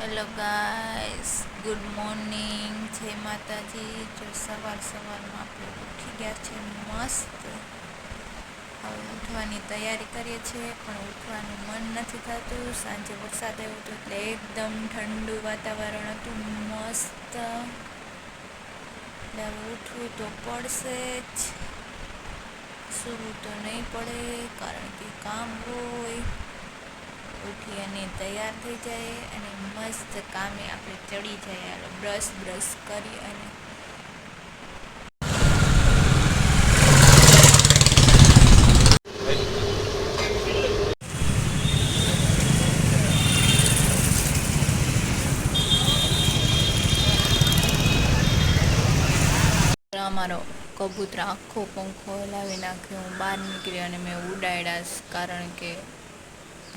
Hello guys good morning જય માતાજી. જો સવાર સવારમાં આપણે ઉઠી ગયા છે મસ્ત. હવે ઉઠવાની તૈયારી કરીએ છીએ, પણ ઉઠવાનું મન નથી થતું. સાંજે વરસાદ આવ્યો હતો એટલે એકદમ ઠંડુ વાતાવરણ હતું, મસ્ત. એટલે હવે ઉઠવું તો પડશે જ. સૂવું તો નહીં પડે, કારણ કે કામ હોય. ઉઠી અને તૈયાર થઈ જાય અને મસ્ત કામે આપણે ચડી જાય. બ્રશ બ્રશ કરી અને અમારો કબૂતર આખો પંખો હલાવી નાખ્યો. હું બહાર નીકળી અને મેં ઉડાડ્યા કારણ કે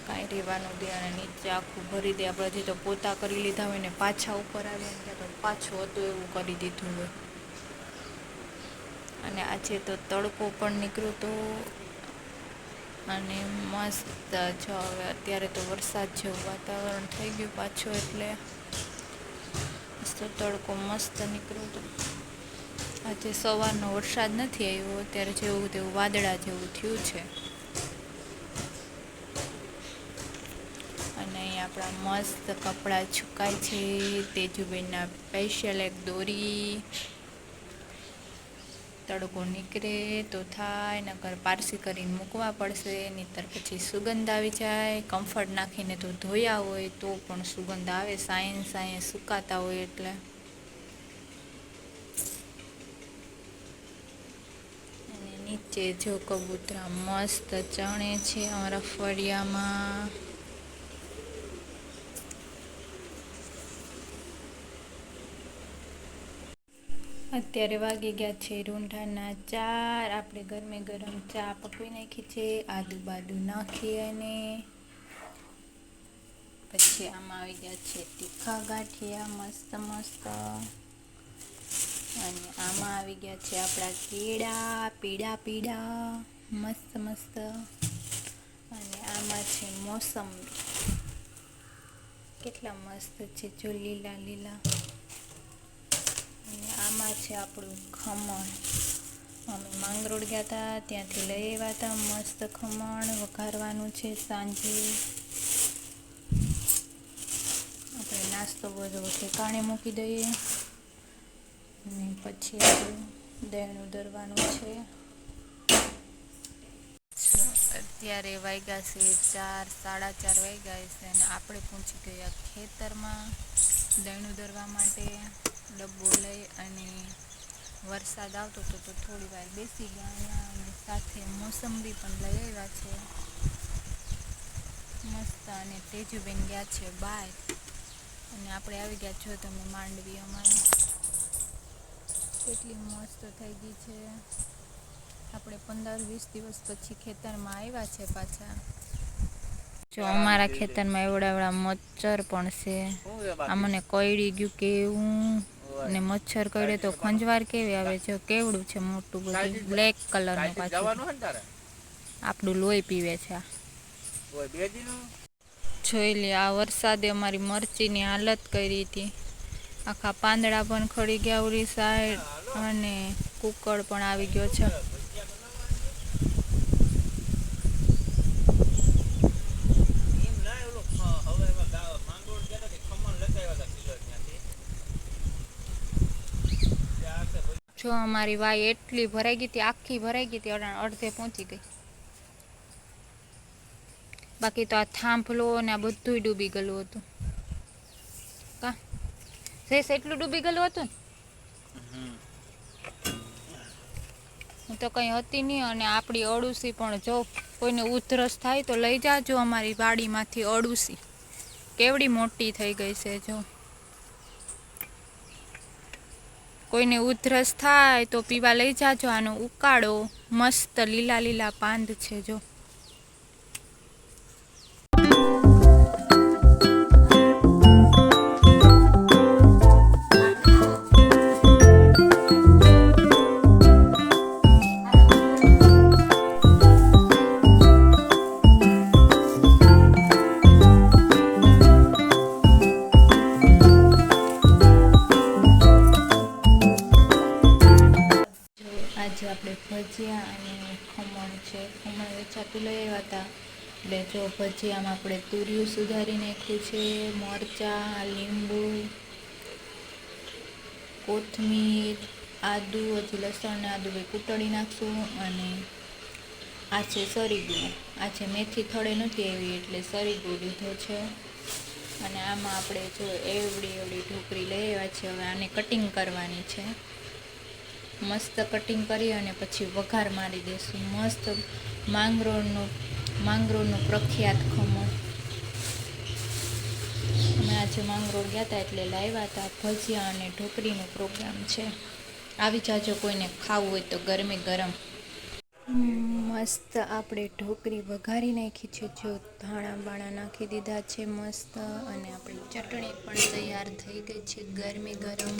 કાંઈ રહેવાનું દે અને નીચે આખું ભરી દે. આપણે જે તો પોતા કરી લીધા હોય ને પાછા ઉપર આવ્યા ત્યાં તો પાછું હતું એવું કરી દીધું હોય. અને આજે તો તડકો પણ નીકળ્યો તો અને મસ્ત જો. હવે અત્યારે તો વરસાદ જેવું વાતાવરણ થઈ ગયું પાછું એટલે તો તડકો મસ્ત નીકળ્યો તો આજે સવારનો વરસાદ નથી આવ્યો, અત્યારે જેવું તેવું વાદળા જેવું થયું છે અને અહીં આપણા મસ્ત કપડાં છુકાય છે, તેજુબેનના સ્પેશિયલ એક દોરી. તડકો નીકળે તો થાય, નકર પારસી કરીને મૂકવા પડશે, નહીતર પછી સુગંધ આવી જાય. કમ્ફર્ટ નાખીને તો ધોયા હોય, તો પણ સુગંધ આવે સાયન્સ સાયન્સ સુકાતા હોય એટલે. નીચે જો કબૂતરા મસ્ત ચણે છે અમારા ફળિયામાં. અત્યારે વાગી ગયા છે રૂંઢાના ચાર. આપણે ગરમે ગરમ ચા પકવી નાખી છે આદુ બાદુ નાખી અને પછી આમાં આવી ગયા છે તીખા ગાંઠિયા, મસ્ત મસ્ત. અને આમાં આવી ગયા છે આપણા કેળા, પીળા પીળા, મસ્ત મસ્ત. અને આમાં છે મોસંબી. કેટલા મસ્ત છે જો લીલા લીલા. આમાં છે, આપણું ખમણ. અમે માંગરોળ ગયા હતા ત્યાંથી લઈ આવ્યા હતા મસ્ત ખમણ વઘારવાનું છે સાંજે. આપણે નાસ્તો બધો ઠેકાણે મૂકી દઈએ. અને પછી આપણું દેણું દરવાનું છે. અત્યારે વાગ્યા છે ચાર, સાડા ચાર વાગ્યા છે અને આપણે પહોંચી ગયા ખેતરમાં દૈણું દરવા માટે. ડબ્બો લઈ અને વરસાદ આવતો હતો તો થોડી વાર બેસી ગયા અને સાથે મોસંબી પણ લઈ આવ્યા છે. મસ્ત અને તેજુબેન ગયા છે બાય અને આપણે આવી ગયા છો તમે માંડવી અમારી. કેટલી મસ્ત થઈ ગઈ છે. આપણે પંદર વીસ દિવસ પછી ખેતરમાં આવ્યા છે પાછા. જો અમારા ખેતરમાં એવડા એવડા મચ્છર પણ છે. આ મને કઈડી ગયું કેવું ને મચ્છર કરડે તો ખંજવાર કેવી આવે છે? કેવડું છે મોટું બધું? બ્લેક કલરનું પાછું. આપણું લોહી પીવે છે જોઈ લે આ વરસાદે અમારી મરચીની હાલત કરી હતી. આખા પાંદડા પણ ખડી ગયા ઉરી સાઈડ અને કુકડ પણ આવી ગયો છે. જો અમારી વાય એટલી ભરાઈ ગઈ હતી, આખી ભરાઈ ગઈ હતી અડધે પહોંચી ગઈ. બાકી તો આ થાંભલો ને આ બધું ડૂબી ગયેલું હતું. કા? શેષ, એટલું ડૂબી ગયેલું હતું ને? હું તો કંઈ હતી નહીં અને આપણી અડુસી પણ જો કોઈને ઉધરસ થાય તો લઈ જાજો અમારી વાડીમાંથી અડુસી. કેવડી મોટી થઈ ગઈ છે જો. કોઈને ઉધરસ થાય તો પીવા લઈ જાજો, આનો ઉકાળો મસ્ત લીલા લીલા પાંદ છે જો. ભજીયા અને ખમણ છે. ખમણ વેચાતું લઈ આવ્યા હતા. એટલે જો ભજીયામાં આપણે તુરિયું સુધારી નાખ્યું છે, મરચાં, લીંબુ, કોથમીર, આદુ, હજી લસણ ને આદુ બે કૂટળી નાખશું અને આ છે સરીગું આ છે મેથી થળે નથી આવી એટલે સરીગું લીધો છે. અને આમાં આપણે જો એવડી એવડી ઢોકરી લઈ આવ્યા છે, હવે આને કટિંગ કરવાની છે. મસ્ત કટિંગ કરી અને પછી વઘાર મારી દઈશું મસ્ત માંગરોળનું માંગરોળનું પ્રખ્યાત ખમણ. અમે આજે માંગરોળ ગયા હતા એટલે લાવ્યા હતા. ભજીયા અને ઢોકળીનો પ્રોગ્રામ છે. આવી જાજો કોઈને ખાવું હોય તો ગરમે ગરમ. મસ્ત આપણે ઢોકરી વઘારી નાખી છે. જો ધાણા બાણા નાખી દીધા છે મસ્ત. અને આપણી ચટણી પણ તૈયાર થઈ ગઈ છે ગરમે ગરમ.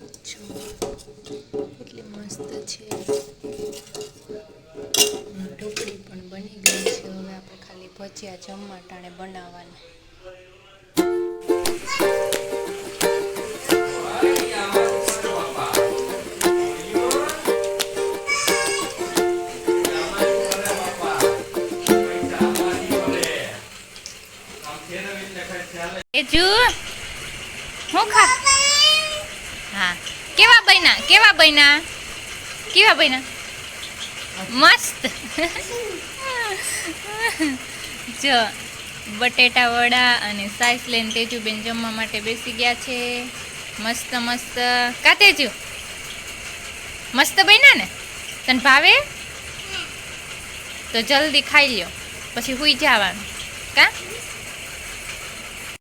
જો, કેટલી મસ્ત છે. ઢોકળી પણ બની ગઈ છે. હવે આપણે ખાલી ભજીયા જમવા ટાણે બનાવવાના. એ જુ હું ખા હા કેવા બન્યા? કેવા બન્યા? કેવા બન્યા? મસ્ત. જો, બટેટા વડા અને સાઈસ લઈને તેજુબેન જમવા માટે બેસી ગયા છે. મસ્ત મસ્ત. કા તેજુ? મસ્ત બન્યા ને? તને ભાવે? તો જલ્દી ખાઈ લ્યો. પછી હુઈ જવાનું. કા?